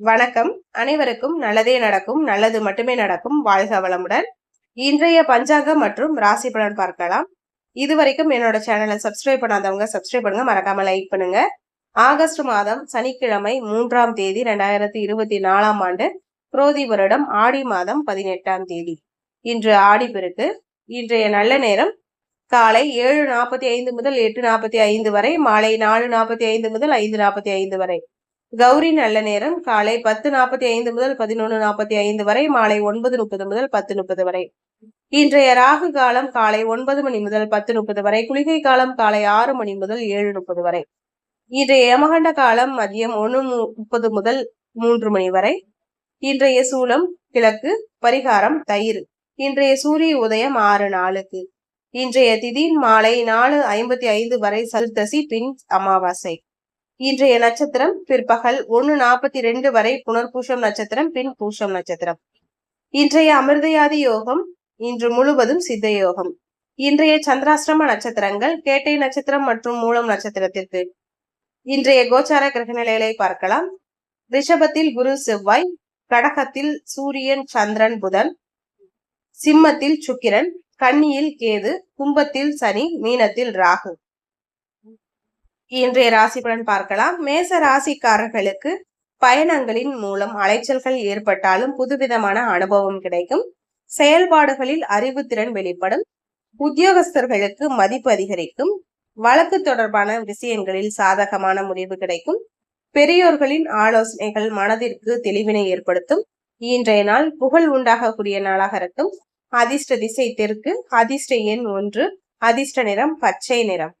வணக்கம். அனைவருக்கும் நல்லதே நடக்கும் நல்லது மட்டுமே நடக்கும் வாழ்க வளமுடன். இன்றைய பஞ்சாங்கம் மற்றும் ராசி பலன் பார்க்கலாம். இதுவரைக்கும் என்னோட சேனலை சப்ஸ்கிரைப் பண்ணாதவங்க சப்ஸ்கிரைப் பண்ணுங்க. மறக்காம லைக் பண்ணுங்க. ஆகஸ்ட் மாதம் சனிக்கிழமை மூன்றாம் தேதி ரெண்டாயிரத்தி இருபத்தி நாலாம் ஆண்டு புரோதி வருடம் ஆடி மாதம் பதினெட்டாம் தேதி. இன்று ஆடி பெருக்கு இன்றைய நல்ல நேரம் காலை ஏழு நாற்பத்தி ஐந்து முதல் எட்டு நாற்பத்தி ஐந்து வரை மாலை நாலு நாற்பத்தி ஐந்து முதல் ஐந்து நாற்பத்தி ஐந்து வரை. கௌரி நல்ல நேரம். காலை பத்து நாற்பத்தி ஐந்து முதல் பதினொன்று நாற்பத்தி ஐந்து வரை மாலை ஒன்பது முப்பது முதல் பத்து முப்பது வரை. இன்றைய ராகு காலம் காலை ஒன்பது மணி முதல் பத்து முப்பது வரை குளிகை காலம் காலை ஆறு மணி முதல் ஏழு முப்பது வரை. இன்றைய யமகண்ட காலம் மதியம் ஒன்று முப்பது முதல் மூன்று மணி வரை. இன்றைய சூலம் கிழக்கு பரிகாரம் தயிர். இன்றைய சூரிய உதயம் ஆறு நாளுக்கு. இன்றைய திதி மாலை நாலு ஐம்பத்தி ஐந்து வரை சதுர்த்தசி பின் அமாவாசை. இன்றைய நட்சத்திரம் பிற்பகல் ஒன்னு நாற்பத்தி ரெண்டு வரை புனர்பூஷம் நட்சத்திரம் பின் பூஷம் நட்சத்திரம். இன்றைய அமிர்தயாதி யோகம் இன்று முழுவதும் சித்த யோகம். இன்றைய சந்திராசிரம நட்சத்திரங்கள் கேட்டை நட்சத்திரம் மற்றும் மூலம் நட்சத்திரத்திற்கு. இன்றைய கோச்சார கிரக நிலைகளை பார்க்கலாம். ரிஷபத்தில் குரு செவ்வாய் கடகத்தில் சூரியன் சந்திரன் புதன். சிம்மத்தில் சுக்கிரன் கன்னியில் கேது கும்பத்தில் சனி மீனத்தில் ராகு. இன்றைய ராசி பலன் பார்க்கலாம். மேச ராசிக்காரர்களுக்கு பயணங்களின் மூலம் அலைச்சல்கள் ஏற்பட்டாலும் புதுவிதமான அனுபவம் கிடைக்கும். செயல்பாடுகளில் அறிவுத்திறன் வெளிப்படும். உத்தியோகஸ்தர்களுக்கு மதிப்பு அதிகரிக்கும். வழக்கு தொடர்பான விஷயங்களில் சாதகமான முடிவு கிடைக்கும். பெரியோர்களின் ஆலோசனைகள் மனதிற்கு தெளிவினை ஏற்படுத்தும். இன்றைய நாள் புகழ் உண்டாகக்கூடிய நாளாக இருக்கும். அதிர்ஷ்ட திசை தெற்கு அதிர்ஷ்ட எண் ஒன்று அதிர்ஷ்ட நிறம் பச்சை நிறம்.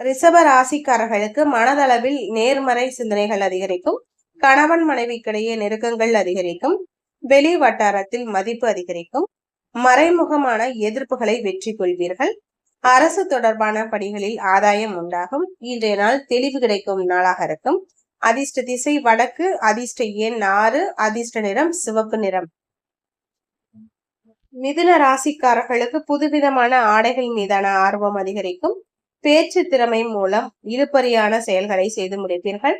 ரிஷப ராசிக்காரர்களுக்கு மனதளவில் நேர்மறை சிந்தனைகள் அதிகரிக்கும். கணவன் மனைவிக்கிடையே நெருக்கங்கள் அதிகரிக்கும். வெளி வட்டாரத்தில் மதிப்பு அதிகரிக்கும். மறைமுகமான எதிர்ப்புகளை வெற்றி கொள்வீர்கள். அரசு தொடர்பான பணிகளில் ஆதாயம் உண்டாகும். இன்றைய நாள் தெளிவு கிடைக்கும் நாளாக இருக்கும். அதிர்ஷ்ட திசை வடக்கு அதிர்ஷ்ட எண் ஆறு அதிர்ஷ்ட நிறம் சிவப்பு நிறம். மிதுன ராசிக்காரர்களுக்கு புதுவிதமான ஆடைகள் மீதான ஆர்வம் அதிகரிக்கும். பேச்சு திறமை மூலம் இழுபறியான செயல்களை செய்து முடிப்பீர்கள்.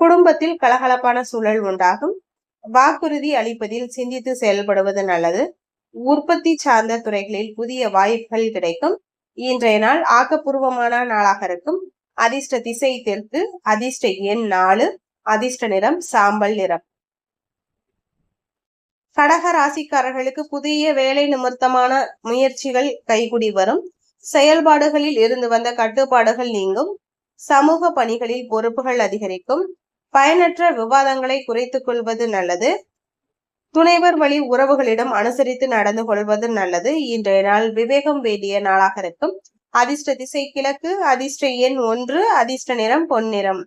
குடும்பத்தில் கலகலப்பான சூழல் உண்டாகும். வாக்குறுதி அளிப்பதில் சிந்தித்து செயல்படுவது நல்லது. உற்பத்தி சார்ந்த துறைகளில் புதிய வாய்ப்புகள் கிடைக்கும். இன்றைய நாள் ஆக்கப்பூர்வமான நாளாக இருக்கும். அதிர்ஷ்ட திசை தெற்கு அதிர்ஷ்ட எண் நாலு அதிர்ஷ்ட நிறம் சாம்பல் நிறம். கடக ராசிக்காரர்களுக்கு புதிய வேலை நிமித்தமான முயற்சிகள் கைகுடி வரும். செயல்பாடுகளில் இருந்து வந்த கட்டுப்பாடுகள் நீங்கும். சமூக பணிகளில் பொறுப்புகள் அதிகரிக்கும். பயனற்ற விவாதங்களை குறைத்துக் கொள்வது நல்லது. துணைவர் வழி உறவுகளிடம் அனுசரித்து நடந்து கொள்வது நல்லது. இன்றைய நாள் விவேகம் வேண்டிய நாளாக இருக்கும். அதிர்ஷ்ட திசை கிழக்கு அதிர்ஷ்ட எண் ஒன்று அதிர்ஷ்ட நிறம் பொன்னிறம்.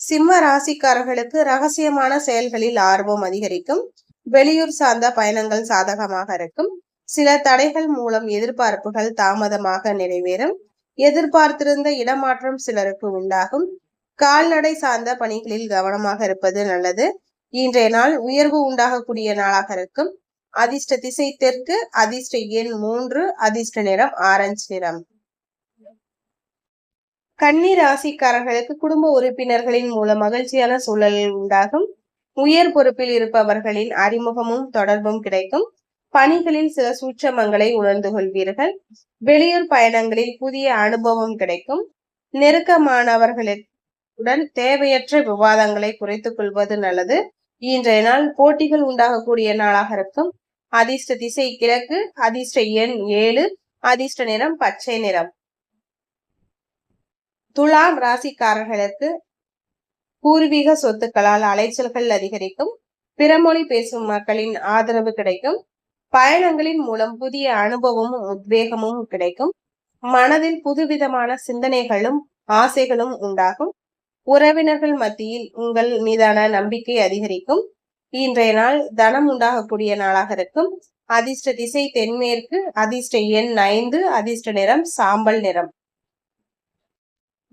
சிம்ம ராசிக்காரர்களுக்கு ரகசியமான செயல்களில் ஆர்வம் அதிகரிக்கும். வெளியூர் சார்ந்த பயணங்கள் சாதகமாக இருக்கும். சில தடைகள் மூலம் எதிர்பார்ப்புகள் தாமதமாக நிறைவேறும். எதிர்பார்த்திருந்த இடமாற்றம் சிலருக்கு உண்டாகும். கால்நடை சார்ந்த பணிகளில் கவனமாக இருப்பது நல்லது. இன்றைய நாள் உயர்வு உண்டாகக்கூடிய நாளாக இருக்கும். அதிர்ஷ்ட திசை தெற்கு அதிர்ஷ்ட எண் மூன்று அதிர்ஷ்ட நிறம் ஆரஞ்சு நிறம். கன்னி ராசிக்காரர்களுக்கு குடும்ப உறுப்பினர்களின் மூலம் மகிழ்ச்சியான சூழல் உண்டாகும். உயர் பொறுப்பில் இருப்பவர்களின் அறிமுகமும் தொடர்பும் கிடைக்கும். பணிகளில் சில சூட்சமங்களை உணர்ந்து கொள்வீர்கள். வெளியூர் பயணங்களில் புதிய அனுபவம் கிடைக்கும். நெருக்கமானவர்களுடன் தேவையற்ற விவாதங்களை குறைத்துக் கொள்வது நல்லது. இன்றைய நாள் போட்டிகள் உண்டாகக்கூடிய நாளாக இருக்கும். அதிர்ஷ்ட திசை கிழக்கு அதிர்ஷ்ட எண் ஏழு அதிர்ஷ்ட நிறம் பச்சை நிறம். துலாம் ராசிக்காரர்களுக்கு பூர்வீக சொத்துக்களால் அலைச்சல்கள் அதிகரிக்கும். பிறமொழி பேசும் மக்களின் ஆதரவு கிடைக்கும். பயணங்களின் மூலம் புதிய அனுபவமும் உத்வேகமும் கிடைக்கும். மனதில் புதுவிதமான சிந்தனைகளும் ஆசைகளும் உண்டாகும். உறவினர்கள் மத்தியில் உங்கள் மீதான நம்பிக்கை அதிகரிக்கும். இன்றைய நாள் தனம் உண்டாகக்கூடிய நாளாக இருக்கும். அதிர்ஷ்ட திசை தென்மேற்கு அதிர்ஷ்ட எண் ஐந்து அதிர்ஷ்ட நிறம் சாம்பல் நிறம்.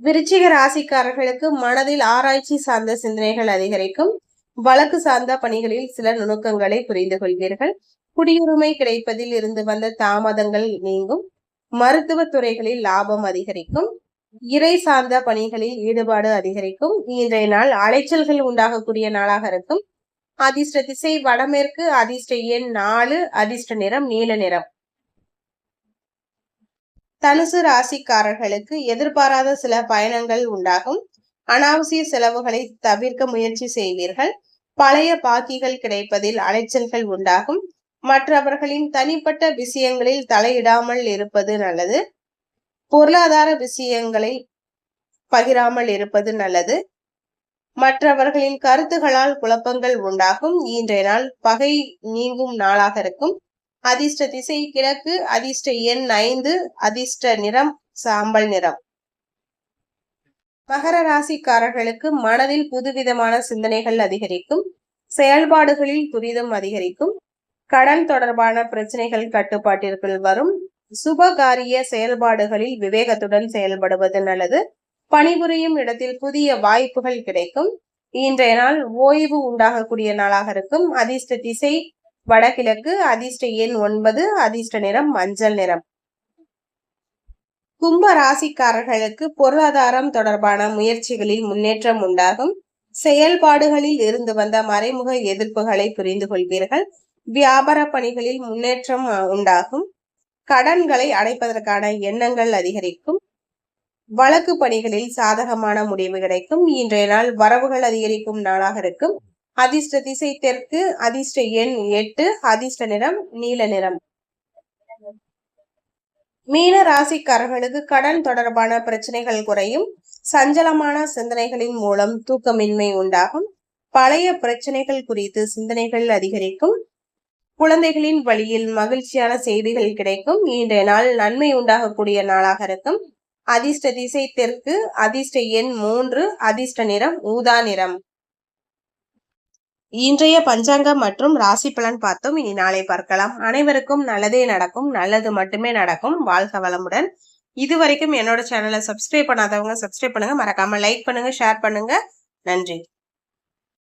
விருச்சிக ராசிக்காரர்களுக்கு மனதில் ஆராய்ச்சி சார்ந்த சிந்தனைகள் அதிகரிக்கும். வழக்கு சார்ந்த பணிகளில் சில நுணுக்கங்களை புரிந்து கொள்வீர்கள். குடியுரிமை கிடைப்பதில் இருந்து வந்த தாமதங்கள் நீங்கும். மருத்துவ துறைகளில் லாபம் அதிகரிக்கும். இறை சார்ந்த பணிகளில் ஈடுபாடு அதிகரிக்கும். இன்றைய நாள் அலைச்சல்கள் உண்டாகக்கூடிய நாளாக இருக்கும். அதிர்ஷ்ட திசை வடமேற்கு அதிர்ஷ்ட எண் நாலு அதிர்ஷ்ட நிறம் நீல நிறம். தனுசு ராசிக்காரர்களுக்கு எதிர்பாராத சில பயணங்கள் உண்டாகும். அனாவசிய செலவுகளை தவிர்க்க முயற்சி செய்வீர்கள். பழைய பாக்கிகள் கிடைப்பதில் அலைச்சல்கள் உண்டாகும். மற்றவர்களின் தனிப்பட்ட விஷயங்களில் தலையிடாமல் இருப்பது நல்லது. பொருளாதார விஷயங்களை பகிராமல் இருப்பது நல்லது. மற்றவர்களின் கருத்துகளால் குழப்பங்கள் உண்டாகும். இன்றைய நாள் பகை நீங்கும் நாளாக இருக்கும். அதிர்ஷ்ட திசை கிழக்கு அதிர்ஷ்ட எண் ஐந்து அதிர்ஷ்ட நிறம் சாம்பல் நிறம். மகர ராசிக்காரர்களுக்கு மனதில் புதுவிதமான சிந்தனைகள் அதிகரிக்கும். செயல்பாடுகளில் துரிதம் அதிகரிக்கும். கடன் தொடர்பான பிரச்சனைகள் கட்டுப்பாட்டிற்குள் வரும். சுபகாரிய செயல்பாடுகளில் விவேகத்துடன் செயல்படுவது நல்லது. பணிபுரியும் இடத்தில் புதிய வாய்ப்புகள் கிடைக்கும். இன்றைய நாள் ஓய்வு உண்டாகக்கூடிய நாளாக இருக்கும். அதிர்ஷ்ட திசை வடகிழக்கு அதிர்ஷ்ட எண் ஒன்பது அதிர்ஷ்ட நிறம் மஞ்சள் நிறம். கும்ப ராசிக்காரர்களுக்கு பொருளாதாரம் தொடர்பான முயற்சிகளில் முன்னேற்றம் உண்டாகும். செயல்பாடுகளில் இருந்து வந்த மறைமுக எதிர்ப்புகளை புரிந்து கொள்வீர்கள் வியாபார பணிகளில் முன்னேற்றம் உண்டாகும். கடன்களை அடைப்பதற்கான எண்ணங்கள் அதிகரிக்கும். வழக்கு பணிகளில் சாதகமான முடிவு கிடைக்கும். இன்றைய நாள் வரவுகள் அதிகரிக்கும் நாளாக இருக்கும். அதிர்ஷ்ட திசை தெற்கு அதிர்ஷ்ட எண் எட்டு அதிர்ஷ்ட நிறம் நீல நிறம். மீன ராசிக்காரர்களுக்கு கடன் தொடர்பான பிரச்சனைகள் குறையும். சஞ்சலமான சிந்தனைகளின் மூலம் தூக்கமின்மை உண்டாகும். பழைய பிரச்சனைகள் குறித்து சிந்தனைகள் அதிகரிக்கும். குழந்தைகளின் வழியில் மகிழ்ச்சியான செய்திகள் கிடைக்கும். இன்றைய நாள் நன்மை உண்டாகக்கூடிய நாளாக இருக்கும். அதிர்ஷ்ட திசை தெற்கு அதிர்ஷ்ட எண் மூன்று அதிர்ஷ்ட நிறம் ஊதா நிறம். இன்றைய பஞ்சாங்கம் மற்றும் ராசி பலன் பார்த்தோம். இனி நாளை பார்க்கலாம். அனைவருக்கும் நல்லதே நடக்கும். நல்லது மட்டுமே நடக்கும். வாழ்க வளமுடன். இது வரைக்கும் என்னோட சேனலை சப்ஸ்கிரைப் பண்ணாதவங்க சப்ஸ்கிரைப் பண்ணுங்க. மறக்காம லைக் பண்ணுங்க ஷேர் பண்ணுங்க. நன்றி.